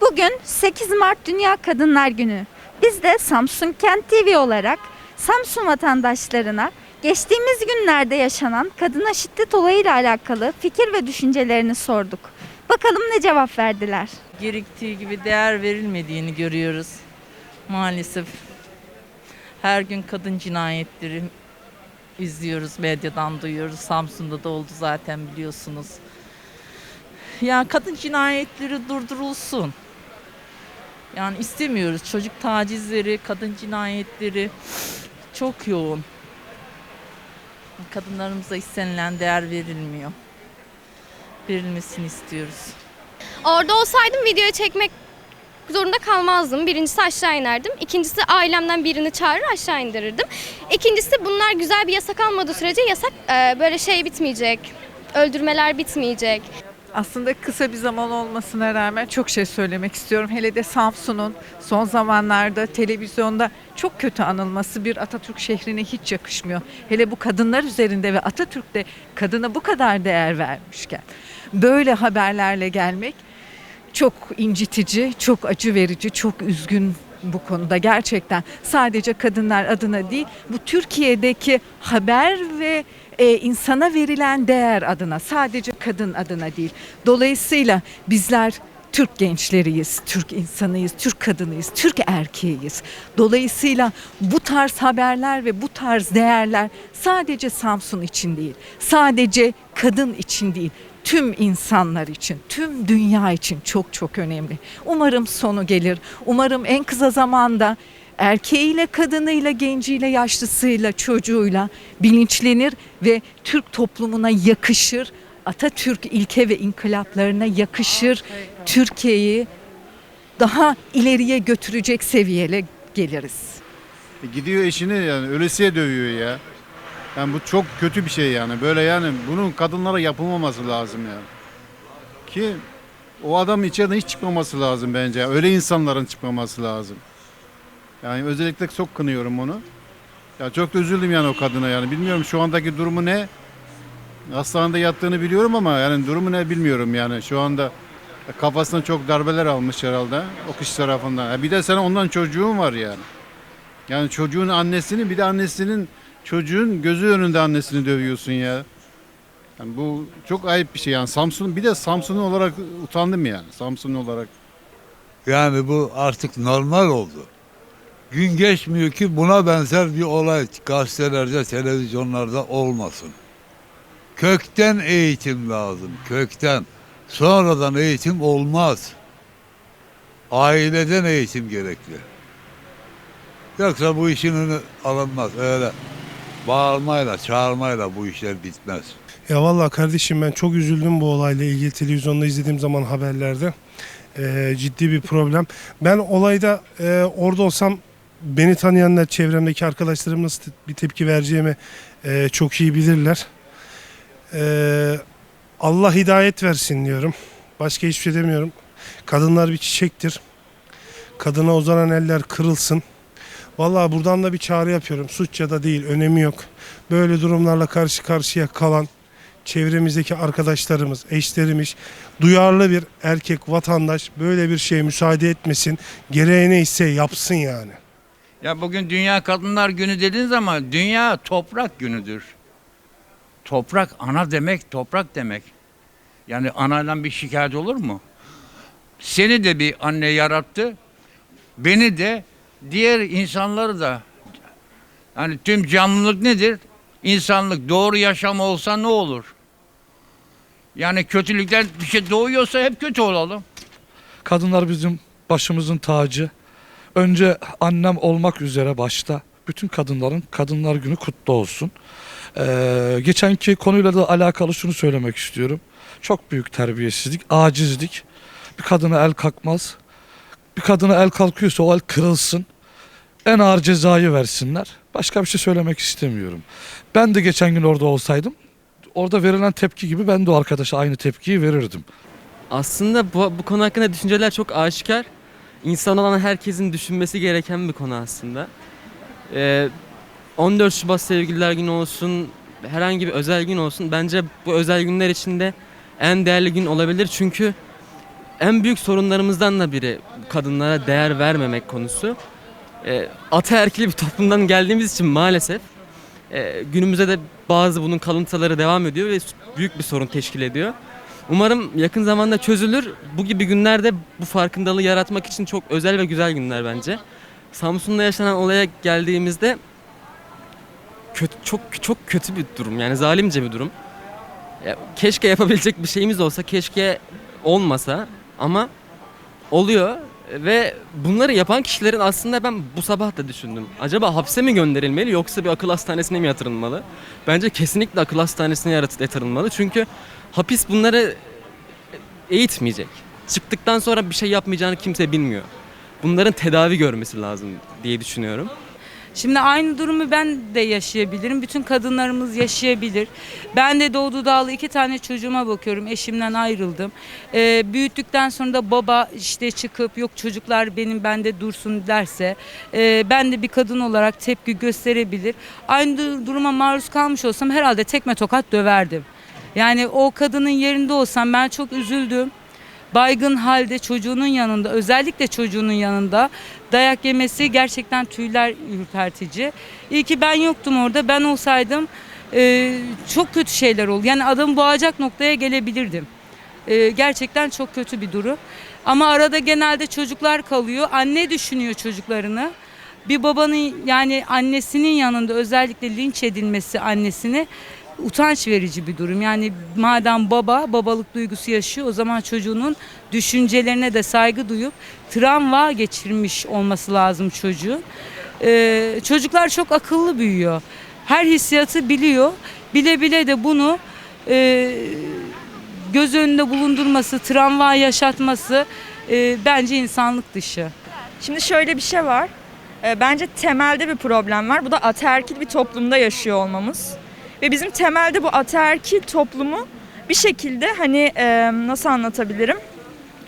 Bugün 8 Mart Dünya Kadınlar Günü. Biz de Samsun Kent TV olarak Samsun vatandaşlarına geçtiğimiz günlerde yaşanan kadına şiddet olayıyla alakalı fikir ve düşüncelerini sorduk. Bakalım ne cevap verdiler. gerektiği gibi değer verilmediğini görüyoruz. Maalesef her gün kadın cinayetleri izliyoruz, medyadan duyuyoruz. Samsun'da da oldu zaten biliyorsunuz. Ya kadın cinayetleri durdurulsun. Yani istemiyoruz. Çocuk tacizleri, kadın cinayetleri çok yoğun. Kadınlarımıza istenilen değer verilmiyor. Verilmesini istiyoruz. Orada olsaydım video çekmek zorunda kalmazdım. Birincisi aşağı inerdim. İkincisi ailemden birini çağırır aşağı indirirdim. İkincisi bunlar güzel bir yasak almadığı sürece yasak e, böyle şey bitmeyecek. Öldürmeler bitmeyecek. Aslında kısa bir zaman olmasına rağmen çok şey söylemek istiyorum. Hele de Samsun'un son zamanlarda televizyonda çok kötü anılması bir Atatürk şehrine hiç yakışmıyor. Hele bu kadınlar üzerinde ve Atatürk'te kadına bu kadar değer vermişken böyle haberlerle gelmek çok incitici, çok acı verici, çok üzgün bu konuda gerçekten sadece kadınlar adına değil bu Türkiye'deki haber ve e, insana verilen değer adına sadece kadın adına değil. Dolayısıyla bizler Türk gençleriyiz, Türk insanıyız, Türk kadınıyız, Türk erkeğiyiz. Dolayısıyla bu tarz haberler ve bu tarz değerler sadece Samsun için değil, sadece kadın için değil, tüm insanlar için, tüm dünya için çok çok önemli. Umarım sonu gelir. Umarım en kısa zamanda erkeğiyle, kadınıyla, genciyle, yaşlısıyla, çocuğuyla bilinçlenir ve Türk toplumuna yakışır. Atatürk ilke ve inkılaplarına yakışır. Türkiye'yi daha ileriye götürecek seviyeye geliriz. E Gidiyor eşini yani ölesiye dövüyor ya. Yani bu çok kötü bir şey yani. Böyle yani bunun kadınlara yapılmaması lazım yani. Ki o adam içeriden hiç çıkmaması lazım bence. Öyle insanların çıkmaması lazım. Yani özellikle çok kınıyorum onu. Ya çok da üzüldüm yani o kadına yani. Bilmiyorum şu andaki durumu ne? Hastanede yattığını biliyorum ama yani durumu ne bilmiyorum yani. Şu anda kafasına çok darbeler almış herhalde o kişi tarafından. Ya bir de senin ondan çocuğun var yani. Yani çocuğun annesini bir de annesinin çocuğun gözü önünde annesini dövüyorsun ya. Yani bu çok ayıp bir şey yani Samsun bir de Samsunlu olarak utandım yani Samsunlu olarak. Yani bu artık normal oldu. Gün geçmiyor ki buna benzer bir olay gazetelerde, televizyonlarda olmasın. Kökten eğitim lazım, kökten. Sonradan eğitim olmaz. Aileden eğitim gerekli. Yoksa bu işin önü alınmaz. Öyle bağırmayla, çağırmayla bu işler bitmez. Ya vallahi kardeşim ben çok üzüldüm bu olayla ilgili televizyonda izlediğim zaman haberlerde. Ee, ciddi bir problem. Ben olayda e, orada olsam beni tanıyanlar, çevremdeki arkadaşlarım nasıl bir tepki vereceğimi e, çok iyi bilirler. Ee, Allah hidayet versin diyorum. Başka hiçbir şey demiyorum. Kadınlar bir çiçektir. Kadına uzanan eller kırılsın. Vallahi buradan da bir çağrı yapıyorum. Suç da değil, önemi yok. Böyle durumlarla karşı karşıya kalan çevremizdeki arkadaşlarımız, eşlerimiz, duyarlı bir erkek vatandaş böyle bir şeye müsaade etmesin. Gereği neyse yapsın yani. Ya bugün Dünya Kadınlar Günü dediniz ama dünya toprak günüdür. Toprak ana demek, toprak demek. Yani anayla bir şikayet olur mu? Seni de bir anne yarattı. Beni de diğer insanları da. Yani tüm canlılık nedir? İnsanlık doğru yaşam olsa ne olur? Yani kötülükler bir şey doğuyorsa hep kötü olalım. Kadınlar bizim başımızın tacı. Önce annem olmak üzere başta bütün kadınların Kadınlar Günü kutlu olsun. Ee, geçenki konuyla da alakalı şunu söylemek istiyorum. Çok büyük terbiyesizlik, acizlik. Bir kadına el kalkmaz. Bir kadına el kalkıyorsa o el kırılsın. En ağır cezayı versinler. Başka bir şey söylemek istemiyorum. Ben de geçen gün orada olsaydım orada verilen tepki gibi ben de o arkadaşa aynı tepkiyi verirdim. Aslında bu, bu konu hakkında düşünceler çok aşikar. İnsan olan herkesin düşünmesi gereken bir konu aslında. Ee, 14 Şubat Sevgililer Günü olsun, herhangi bir özel gün olsun. Bence bu özel günler içinde en değerli gün olabilir. Çünkü en büyük sorunlarımızdan da biri kadınlara değer vermemek konusu. E, ataerkil bir toplumdan geldiğimiz için maalesef e, günümüzde de bazı bunun kalıntıları devam ediyor ve büyük bir sorun teşkil ediyor. Umarım yakın zamanda çözülür. Bu gibi günlerde bu farkındalığı yaratmak için çok özel ve güzel günler bence. Samsun'da yaşanan olaya geldiğimizde kötü, çok çok kötü bir durum. Yani zalimce bir durum. Ya, keşke yapabilecek bir şeyimiz olsa, keşke olmasa ama oluyor ve bunları yapan kişilerin aslında ben bu sabah da düşündüm. Acaba hapse mi gönderilmeli yoksa bir akıl hastanesine mi yatırılmalı? Bence kesinlikle akıl hastanesine yatırılmalı. Çünkü hapis bunları eğitmeyecek. Çıktıktan sonra bir şey yapmayacağını kimse bilmiyor. Bunların tedavi görmesi lazım diye düşünüyorum. Şimdi aynı durumu ben de yaşayabilirim. Bütün kadınlarımız yaşayabilir. Ben de doğdu dağlı iki tane çocuğuma bakıyorum. Eşimden ayrıldım. Ee, büyüttükten sonra da baba işte çıkıp yok çocuklar benim bende dursun derse e, ben de bir kadın olarak tepki gösterebilir. Aynı du- duruma maruz kalmış olsam herhalde tekme tokat döverdim. Yani o kadının yerinde olsam ben çok üzüldüm baygın halde çocuğunun yanında özellikle çocuğunun yanında dayak yemesi gerçekten tüyler ürpertici. İyi ki ben yoktum orada. Ben olsaydım e, çok kötü şeyler oldu. Yani adamı boğacak noktaya gelebilirdim. E, gerçekten çok kötü bir durum. Ama arada genelde çocuklar kalıyor. Anne düşünüyor çocuklarını. Bir babanın yani annesinin yanında özellikle linç edilmesi annesini utanç verici bir durum. Yani madem baba babalık duygusu yaşıyor o zaman çocuğunun düşüncelerine de saygı duyup travma geçirmiş olması lazım çocuğun. Ee, çocuklar çok akıllı büyüyor. Her hissiyatı biliyor. Bile bile de bunu e, göz önünde bulundurması, travma yaşatması e, bence insanlık dışı. Şimdi şöyle bir şey var. Ee, Bence temelde bir problem var. Bu da ataerkil bir toplumda yaşıyor olmamız. Ve bizim temelde bu ataerkil toplumu bir şekilde hani e, nasıl anlatabilirim?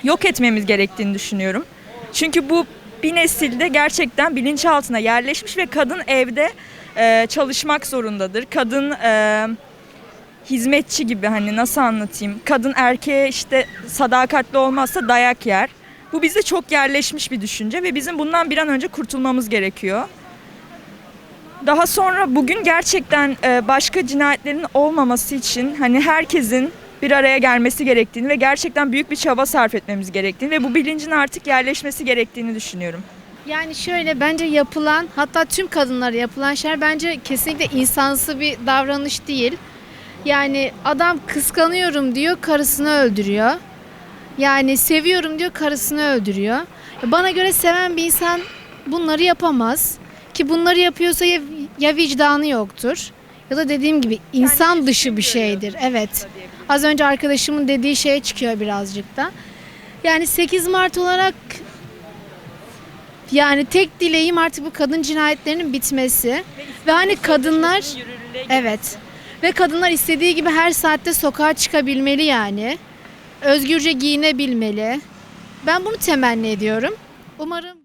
Yok etmemiz gerektiğini düşünüyorum. Çünkü bu bir nesilde gerçekten bilinçaltına yerleşmiş ve kadın evde e, çalışmak zorundadır. Kadın e, hizmetçi gibi hani nasıl anlatayım? Kadın erkeğe işte sadakatli olmazsa dayak yer. Bu bizde çok yerleşmiş bir düşünce ve bizim bundan bir an önce kurtulmamız gerekiyor. Daha sonra bugün gerçekten e, başka cinayetlerin olmaması için hani herkesin bir araya gelmesi gerektiğini ve gerçekten büyük bir çaba sarf etmemiz gerektiğini ve bu bilincin artık yerleşmesi gerektiğini düşünüyorum. Yani şöyle bence yapılan hatta tüm kadınlara yapılan şeyler bence kesinlikle insansı bir davranış değil. Yani adam kıskanıyorum diyor karısını öldürüyor. Yani seviyorum diyor karısını öldürüyor. Bana göre seven bir insan bunları yapamaz. Ki bunları yapıyorsa ya, ya vicdanı yoktur ya da dediğim gibi insan dışı bir şeydir. Evet. Az önce arkadaşımın dediği şeye çıkıyor birazcık da. Yani 8 Mart olarak yani tek dileğim artık bu kadın cinayetlerinin bitmesi. Ve hani kadınlar evet ve kadınlar istediği gibi her saatte sokağa çıkabilmeli yani. Özgürce giyinebilmeli. Ben bunu temenni ediyorum. Umarım